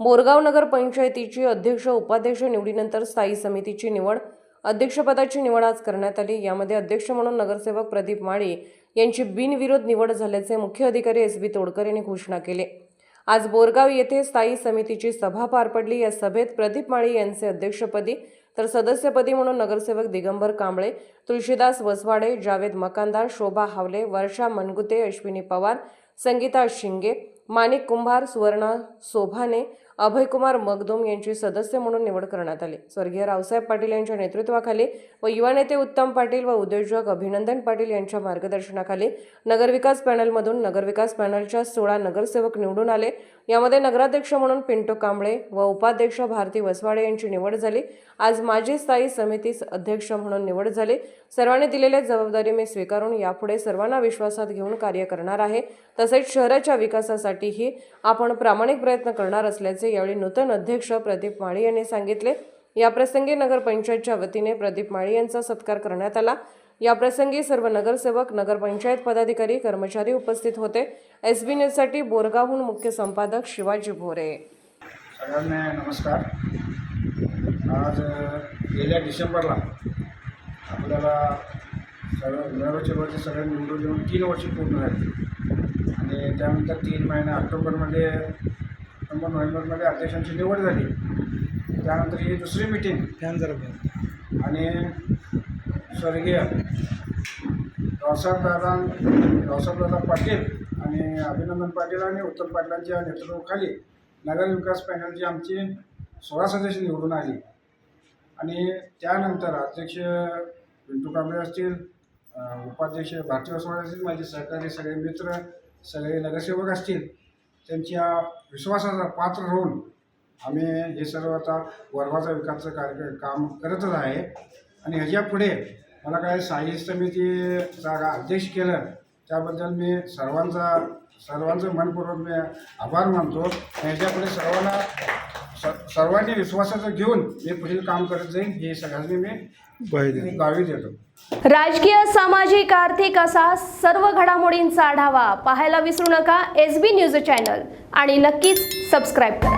बोरगाव नगर पंचायतीची अध्यक्ष उपाध्यक्ष निवडीनंतर स्थायी समितीची निवड अध्यक्षपदाची निवड आज करण्यात आली. यामध्ये अध्यक्ष म्हणून नगरसेवक प्रदीप माळी यांची बिनविरोध निवड झाल्याचे मुख्य अधिकारी एस बी तोडकर यांनी घोषणा केली. आज बोरगाव येथे स्थायी समितीची सभा पार पडली. या सभेत प्रदीप माळी यांचे अध्यक्षपदी तर सदस्यपदी म्हणून नगरसेवक दिगंबर कांबळे तुळशीदास वसवाडे जावेद मकानदार शोभा हावले वर्षा मनगुते अश्विनी पवार संगीता शिंगे माणिक कुंभार सुवर्णा सोभाने अभयकुमार मगदोम यांची सदस्य म्हणून निवड करण्यात आली. स्वर्गीय रावसाहेब पाटील यांच्या नेतृत्वाखाली व युवा नेते उत्तम पाटील व उद्योजक अभिनंदन पाटील यांच्या मार्गदर्शनाखाली नगरविकास पॅनलमधून नगरविकास पॅनलच्या सोळा नगरसेवक निवडून आले. यामध्ये नगराध्यक्ष म्हणून पिंटू कांबळे व उपाध्यक्ष भारती वसवाडे यांची निवड झाली. आज माजी स्थायी समितीस अध्यक्ष म्हणून निवड झाली. सर्वांनी दिलेल्या जबाबदारी मी स्वीकारून यापुढे सर्वांना विश्वासात घेऊन कार्य करणार आहे. तसेच शहराच्या विकासासाठीही आपण प्रामाणिक प्रयत्न करणार असल्याचे यावेळी नूतन अध्यक्ष प्रदीप माळी यांनी सांगितले. याप्रसंगी नगरपंचायतच्या वतीने प्रदीप माळी यांचा सत्कार करण्यात आला. याप्रसंगी सर्व नगरसेवक नगरपंचायत पदाधिकारी कर्मचारी उपस्थित होते. एस बी न्यूजसाठी बोरगावहून मुख्य संपादक शिवाजी भोरे. सगळ्यांना नमस्कार. आज गेल्या डिसेंबरला आपल्याला सगळं नगरसेवकाचे सगळे निवडून येऊन तीन वर्ष पूर्ण झाली. आणि त्यानंतर तीन महिने ऑक्टोबरमध्ये ऑक्टोबर नोव्हेंबरमध्ये अध्यक्षांची निवड झाली. त्यानंतर ही दुसरी मिटिंग फॅन जरा. आणि स्वर्गीय रावसाहेबदादा रावसाहेबदादा पाटील आणि अभिनंदन पाटील आणि उत्तम पाटलांच्या नेतृत्वाखाली नगर विकास पॅनलची आमची सोळा सदस्य निवडून आली. आणि त्यानंतर अध्यक्ष पिंटू कांबळे असतील उपाध्यक्ष भारती वसवाड असतील माझे सहकारी सगळे मित्र सगळे नगरसेवक असतील त्यांच्या विश्वासाचा पात्र राहून आम्ही हे सर्व आता वर्गाचा विकासचं कार्य काम करतच आहे. आणि ह्याच्या पुढे मला काय साई समितीचा अध्यक्ष केलं त्याबद्दल मी सर्वांचा सर्वांचं मनपूर्वक मी आभार मानतो. आणि सर्वांना सर्वांनी विश्वासाचं घेऊन मी पुढील काम करत जाईन हे सगळ्यांनी मी ग्वाही द्या. मी गावी देतो. राजकीय सामाजिक आर्थिक असा सर्व घडामोडींचा आढावा पाहायला विसरू नका. S B news channel. आणि नक्कीच सबस्क्राईब करा.